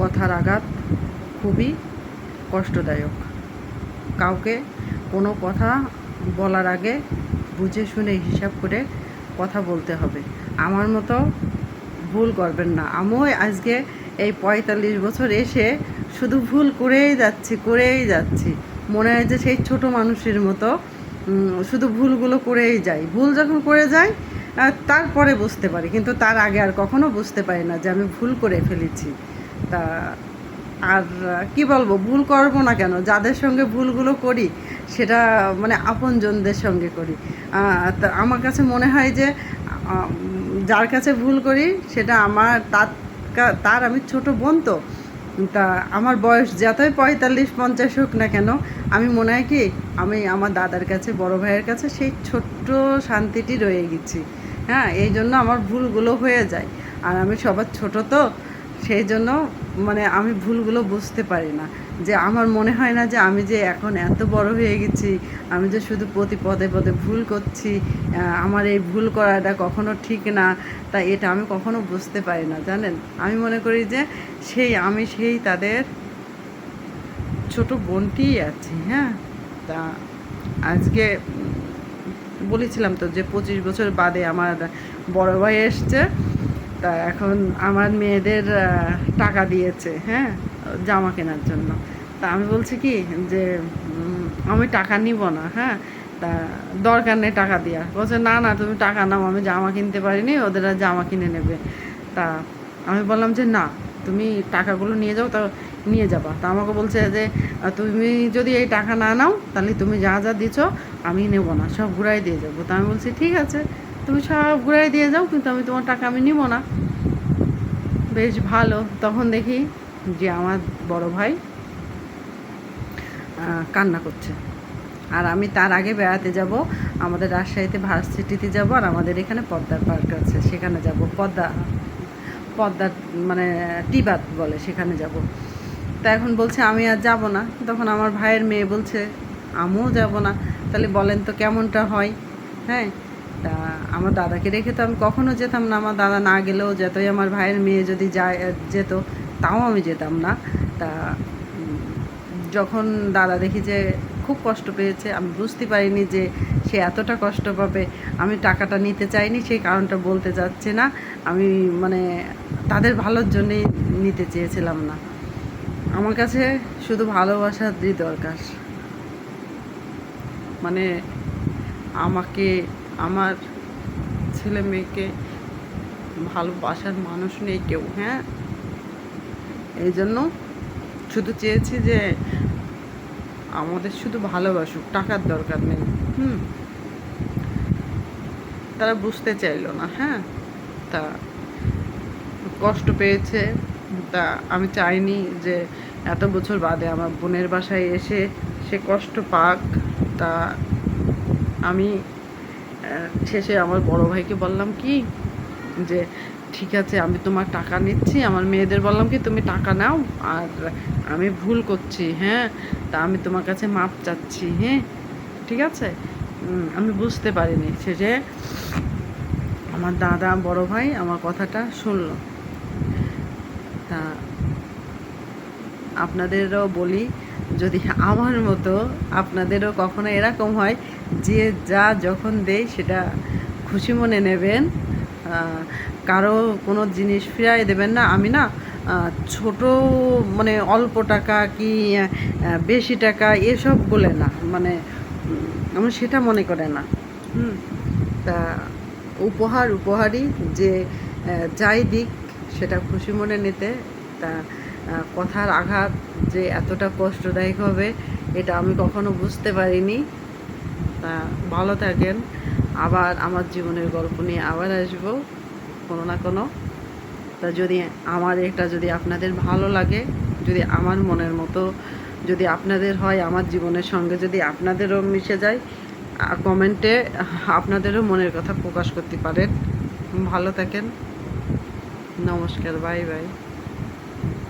কথার আঘাত খুবই কষ্টদায়ক। কাউকে কোনো কথা বলার আগে বুঝে শুনে হিসাব করে কথা বলতে হবে। আমার মতো ভুল করবেন না। আমিও আজকে এই পঁয়তাল্লিশ বছর এসে শুধু ভুল করেই যাচ্ছি করেই যাচ্ছি। মনে হয় যে সেই ছোট মানুষের মতো শুধু ভুলগুলো করেই যাই। ভুল যখন করে আহ, তারপরে বুঝতে পারি। কিন্তু তার আগে আর কখনো বুঝতে পারি না যে আমি ভুল করে ফেলেছি। তা, আর, কি বলব, ভুল করব না কেন? যাদের সঙ্গে ভুলগুলো করি, সেটা মানে আপনজনদের সঙ্গে করি। তা আমার কাছে মনে হয় যে যার কাছে ভুল করি, সেটা আমার, তার তার আমি ছোট বোন তো। তা, আমার বয়স যতই পঁয়তাল্লিশ, পঞ্চাশ হোক না কেন, আমি মনে হয় কি, আমি আমার দাদার কাছে, বড় ভাইয়ের কাছে, সেই ছোট্ট শান্তিটি রয়ে গেছি। হ্যাঁ এই জন্য আমার ভুলগুলো হয়ে যায়। আর আমি সবার ছোট তো সেই জন্য মানে আমি ভুলগুলো বুঝতে পারি না। যে আমার মনে হয় না যে আমি যে এখন এত বড় হয়ে গেছি, আমি যে শুধু প্রতি পদে পদে ভুল করছি আমার এই ভুল করাটা কখনো ঠিক না, তা এটা আমি কখনো বুঝতে পারি না, জানেন? আমি মনে করি যে সেই আমি সেই তাদের ছোট বোনটিই আছি হ্যাঁ? তা আজকে বলেছিলাম তো যে পঁচিশ বছর বাদে আমার বড় ভাই এসছে। তা এখন আমার মেয়েদের টাকা দিয়েছে হ্যাঁ জামা কেনার জন্য। তা আমি বলছি কি যে আমি টাকা নিব না হ্যাঁ তা দরকার নেই টাকা দেওয়ার। বলছে, না না, তুমি টাকা নাও, আমি জামা কিনতে পারিনি, ওদের আর জামা কিনে নেবে। তা আমি বললাম যে, না, তুমি টাকাগুলো নিয়ে যাও, তা নিয়ে যাবা। তা আমাকে বলছে যে, তুমি যদি এই টাকা না নাও, তাহলে তুমি যা যা দিছো, আমি নেব না, সব ঘুরাই দিয়ে যাব। তা আমি বলছি, ঠিক আছে। তুমি সব ঘুরাই দিয়ে যাও, কিন্তু আমি তোমার টাকা আমি নিব না। বেশ ভালো। তখন দেখি যে আমার বড় ভাই কান্না করছে। আর আমি তার আগে বেড়াতে যাব, আমাদের রাজশাহীতে ভার্সিটিতে যাব, আর আমাদের এখানে পদ্মার পার্ক আছে, সেখানে যাব। পদ্মা পদ্মার মানে টিবাত বলে, সেখানে যাব। তা এখন বলছে, আমি আর যাব না। তখন আমার ভাইয়ের মেয়ে বলছে, আমিও যাব না। তাহলে বলেন তো কেমনটা হয়? হ্যাঁ? তা আমার দাদাকে রেখে তো আমি কখনো যেতাম না। আমার দাদা না গেলেও যতই। আমার ভাইয়ের মেয়ে যদি যায় যেত, তাও আমি যেতাম না। তা যখন দাদা দেখি যে খুব কষ্ট পেয়েছে, আমি বুঝতে পারিনি যে সে এতটা কষ্ট পাবে। আমি টাকাটা নিতে চাইনি, সেই কারণটা বলতে চাচ্ছি না। আমি মানে তাদের ভালোর জন্যেই নিতে চেয়েছিলাম না। আমার কাছে শুধু ভালোবাসার দিয়ে দরকার। মানে আমাকে আমার ছেলে মেয়েকে ভালোবাসার মানুষ নেই কেউ হ্যাঁ? এই জন্য শুধু চেয়েছি যে আমাদের শুধু ভালোবাসুক, টাকার দরকার নেই, হুম? তারা বুঝতে চাইলো না হ্যাঁ? তা কষ্ট পেয়েছে, তা আমি চাইনি যে এত বছর বাদে আমার বোনের বাসায় এসে সে কষ্ট পাক, তা আমি শেষে আমার বড় ভাইকে বললাম কি, যে ঠিক আছে, আমি তোমার টাকা নিচ্ছি। আমার মেয়েদের বললাম কি, তুমি টাকা নাও, আর আমি ভুল করছি হ্যাঁ? তা আমি তোমার কাছে মাপ চাচ্ছি হ্যাঁ? ঠিক আছে? আমি বুঝতে পারিনি। শেষে আমার দাদা, বড় ভাই আমার কথাটা শুনলো। তা আপনাদেরও বলি যদি আমার মতো আপনাদেরও কখনো এরকম হয় যে যা যখন দেয় সেটা খুশি মনে নেবেন কারও কোনো জিনিস ফিরাই দেবেন না। আমি না ছোট মানে অল্প টাকা কি বেশি টাকা এসব বলে না। মানে উম, আমি সেটা মনে করে না। হুম তা উপহার উপহারই যে যাই দিক সেটা খুশি মনে নিতে তা কথার আঘাত যে এতটা কষ্টদায়ক হবে, এটা আমি কখনো বুঝতে পারিনি। তা ভালো থাকেন। আবার আমার জীবনের গল্প নিয়ে আবার আসব, কোনো না কোনো। তা যদি আমার এটা যদি আপনাদের ভালো লাগে, যদি আমার মনের মতো যদি আপনাদের হয়, আমার জীবনের সঙ্গে যদি আপনাদেরও মিশে যায় কমেন্টে আপনাদেরও মনের কথা প্রকাশ করতে পারেন। ভালো থাকেন। নমস্কার, বাই বাই।